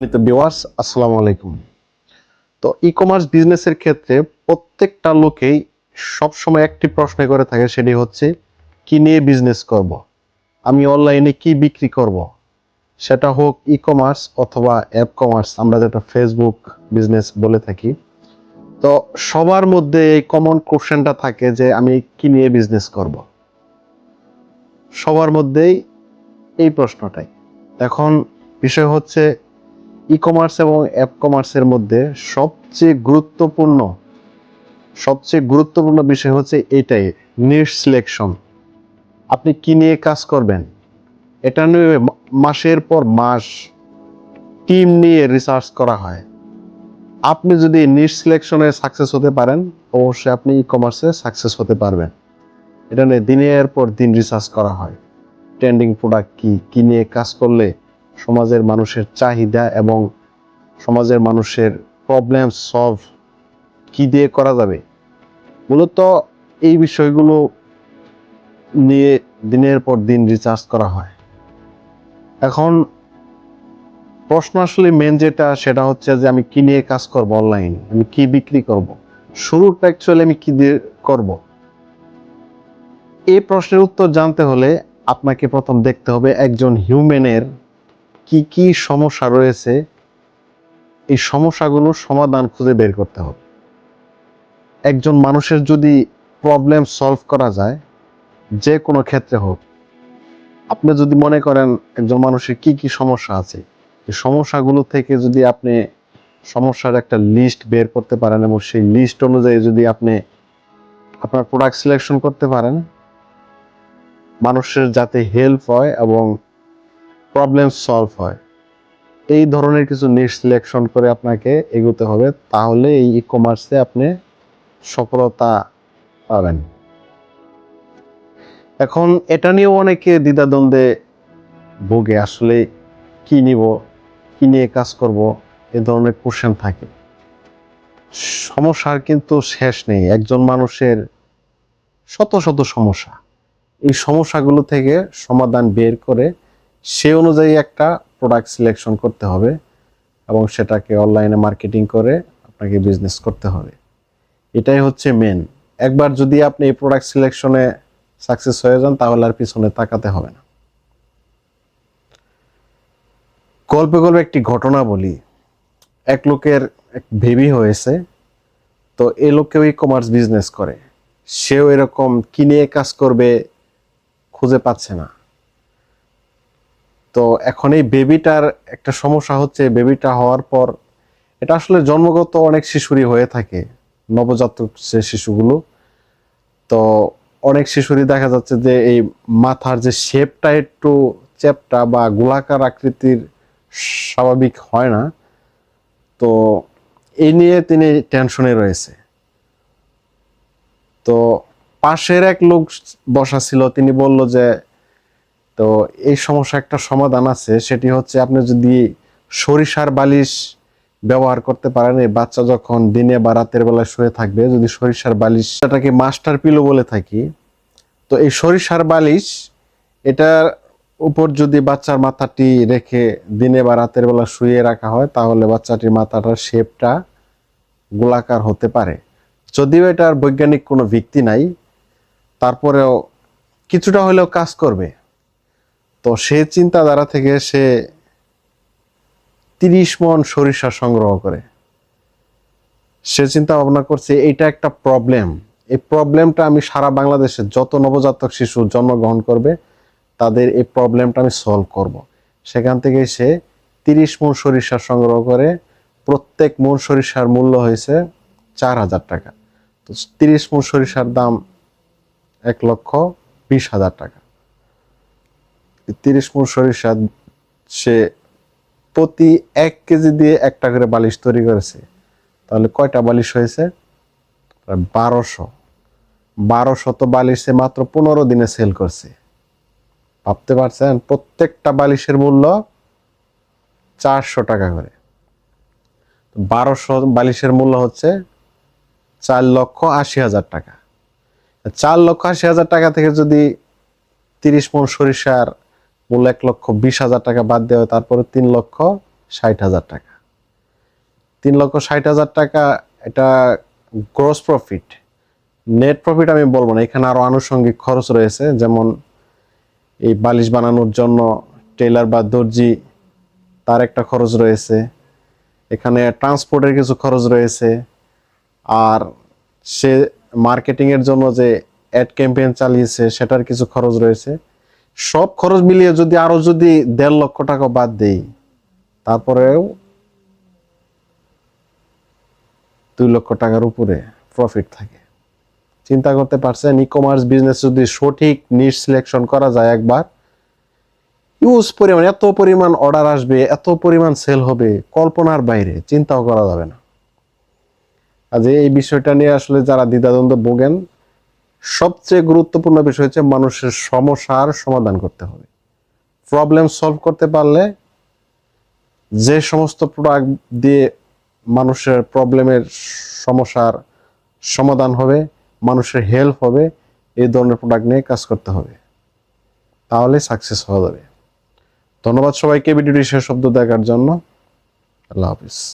তো বিওয়ার্স আসসালামু আলাইকুম তো ই কমার্স বিজনেসের ক্ষেত্রে প্রত্যেকটা লোকেই সবসময় একটি প্রশ্ন করে থাকে, সেটি হচ্ছে, কি নিয়ে বিজনেস করব। আমি অনলাইনে কি বিক্রি করব। সেটা হোক ই কমার্স অথবা অ্যাপ কমার্স আমরা যেটা ফেসবুক বিজনেস বলে থাকি তো সবার মধ্যে এই কমন কোশ্চেনটা থাকে যে, আমি কি নিয়ে বিজনেস করব। সবার মধ্যেই এই প্রশ্নটাই এখন বিষয় হচ্ছে ই কমার্স এবং অ্যাপ কমার্সের মধ্যে সবচেয়ে গুরুত্বপূর্ণ সবচেয়ে গুরুত্বপূর্ণ বিষয় হচ্ছে এটাই নিট সিলেকশন আপনি কি নিয়ে কাজ করবেন? এটা নিয়ে মাসের পর মাস টিম নিয়ে রিসার্চ করা হয়। আপনি যদি নিট সিলেকশনে সাকসেস হতে পারেন, অবশ্যই আপনি ই কমার্সে সাকসেস হতে পারবেন। এটা নিয়ে দিনের পর দিন রিসার্চ করা হয়। ট্রেন্ডিং প্রোডাক্ট কি কি নিয়ে কাজ করলে সমাজের মানুষের চাহিদা এবং সমাজের মানুষের প্রবলেম সলভ কি দিয়ে করা যাবে? মূলত এই বিষয়গুলো নিয়ে দিনের পর দিন রিচার্জ করা হয়। এখন প্রশ্ন আসলে মেন যেটা, সেটা হচ্ছে যে আমি কি নিয়ে কাজ করব অনলাইন আমি কি বিক্রি করব? শুরুটা অ্যাকচুয়ালি আমি কি দিয়ে করব? এই প্রশ্নের উত্তর জানতে হলে আপনাকে প্রথম দেখতে হবে একজন হিউম্যানের কি কি সমস্যা রয়েছে, এই সমস্যাগুলোর সমাধান খুঁজে বের করতে হবে। একজন মানুষের যদি প্রবলেম সলভ করা যায়, যে কোনো ক্ষেত্রে হোক, আপনি যদি মনে করেন একজন মানুষের কি কি সমস্যা আছে, এই সমস্যাগুলো থেকে যদি আপনি সমস্যার একটা লিস্ট বের করতে পারেন এবং সেই লিস্ট অনুযায়ী যদি আপনি আপনার প্রোডাক্ট সিলেকশন করতে পারেন, মানুষের যাতে হেল্প হয় এবং প্রবলেম সলভ হয়। এই ধরনের কিছু নিট সিলেকশন করে আপনাকে এগোতে হবে, তাহলে এই ই কমার্সে আপনি সফলতা পাবেন। এখন এটা নিয়েও অনেকে দ্বিধাদ্বন্দ্বে ভোগে, আসলে কি নিব, কি নিয়ে কাজ করব, এ ধরনের কোশ্চেন থাকে। সমস্যার কিন্তু শেষ নেই, একজন মানুষের শত শত সমস্যা। এই সমস্যাগুলো থেকে সমাধান বের করে সে অনুযায়ী একটা প্রোডাক্ট সিলেকশন করতে হবে এবং সেটাকে অনলাইনে মার্কেটিং করে আপনাকে বিজনেস করতে হবে। এটাই হচ্ছে মেন একবার যদি আপনি এই প্রোডাক্ট সিলেকশনে সাকসেস হয়ে যান, তাহলে আর পিছনে তাকাতে হবে না। গল্পে গল্পে একটি ঘটনা বলি। এক লোকের এক বেবি হয়েছে, তো এই লোককেও ই কমার্স বিজনেস করে। সেও এরকম কিনে কাজ করবে, খুঁজে পাচ্ছে না। তো এখন এই বেবিটার একটা সমস্যা হচ্ছে বেবিটা হওয়ার পর এটা আসলে জন্মগত অনেক শিশুরই হয়ে থাকে, নবজাতক শিশুগুলো। তো অনেক শিশুরই দেখা যাচ্ছে যে এই মাথার যে শেপটা একটু চ্যাপটা বা গোলাকার আকৃতির স্বাভাবিক হয় না। তো এই নিয়ে তিনি টেনশনে রয়েছে। তো পাশের এক লোক বসা ছিল, তিনি বলল যে তো এই সমস্যা একটা সমাধান আছে, সেটি হচ্ছে আপনি যদি সরিষার বালিশ ব্যবহার করতে পারেন, এই বাচ্চা যখন দিনে বা রাতের বেলায় শুয়ে থাকবে, যদি সরিষার বালিশ এটাকে মাস্টার পিলো বলে থাকি, তো এই সরিষার বালিশ, এটার উপর যদি বাচ্চার মাথাটি রেখে দিনে বা রাতের বেলা শুয়ে রাখা হয়, তাহলে বাচ্চাটির মাথাটার শেপটা গোলাকার হতে পারে। যদিও এটার বৈজ্ঞানিক কোনো ভিত্তি নাই, তারপরেও কিছুটা হলেও কাজ করবে। তো সে চিন্তাধারা থেকে সে তিরিশ মন সরিষা সংগ্রহ করে। সে চিন্তা ভাবনা করছে এটা একটা প্রবলেম এই প্রবলেমটা আমি সারা বাংলাদেশে যত নবজাতক শিশু জন্মগ্রহণ করবে, তাদের এই প্রবলেমটা আমি সলভ করব। সেখান থেকে সে তিরিশ মন সরিষা সংগ্রহ করে, প্রত্যেক মন সরিষার মূল্য হয়েছে চার হাজার টাকা। তো তিরিশ মন সরিষার দাম এক লক্ষ বিশ হাজার টাকা। তিরিশ মন সরিষা সে প্রতি এক কেজি দিয়ে একটা করে বালিশ তৈরি করেছে। তাহলে কয়টা বালিশ হয়েছে? বারোশো। বারোশো তো বালিশ সে মাত্র পনেরো দিনে সেল করছে। ভাবতে পারছেন? প্রত্যেকটা বালিশের মূল্য চারশো টাকা করে। বারোশো বালিশের মূল্য হচ্ছে চার লক্ষ আশি হাজার টাকা। চার লক্ষ আশি হাজার টাকা থেকে যদি তিরিশ মন সরিষার মূল্য এক লক্ষ বিশ হাজার টাকা বাদ দেওয়া হয়, তারপরে তিন লক্ষ ষাট হাজার টাকা। তিন লক্ষ ষাট হাজার টাকা, এটা গ্রস প্রফিট নেট প্রফিট আমি বলব না, এখানে আরও আনুষঙ্গিক খরচ রয়েছে, যেমন এই বালিশ বানানোর জন্য টেলার বা দর্জি, তার একটা খরচ রয়েছে। এখানে ট্রান্সপোর্টের কিছু খরচ রয়েছে। আর সে মার্কেটিং এর জন্য যে অ্যাড ক্যাম্পেইন চালিয়েছে, সেটার কিছু খরচ রয়েছে। সব খরচ মিলিয়ে যদি আরও যদি দেড় লক্ষ টাকা বাদ দেই, তারপরেও দুই লক্ষ টাকার উপরে প্রফিট থাকে। চিন্তা করতে পারছেন ই কমার্স বিজনেস যদি সঠিক নিট সিলেকশন করা যায় একবার ইউজ পরিমাণ, এত পরিমাণ অর্ডার আসবে, এত পরিমাণ সেল হবে, কল্পনার বাইরে, চিন্তাও করা যাবে না। আজ এই বিষয়টা নিয়ে আসলে যারা দ্বিধাদ্বন্দ্ব ভোগেন সবচেয়ে গুরুত্বপূর্ণ বিষয় হচ্ছে মানুষের সমস্যার সমাধান করতে হবে। প্রবলেম সলভ করতে পারলে যে সমস্ত প্রোডাক্ট দিয়ে মানুষের প্রবলেমের সমস্যার সমাধান হবে, মানুষের হেল্প হবে, এই ধরনের প্রোডাক্ট নিয়ে কাজ করতে হবে। তাহলে সাকসেস হওয়া যাবে। ধন্যবাদ সবাইকে, ভিডিওটি শেষ শব্দ দেখার জন্য। আল্লাহ হাফিজ।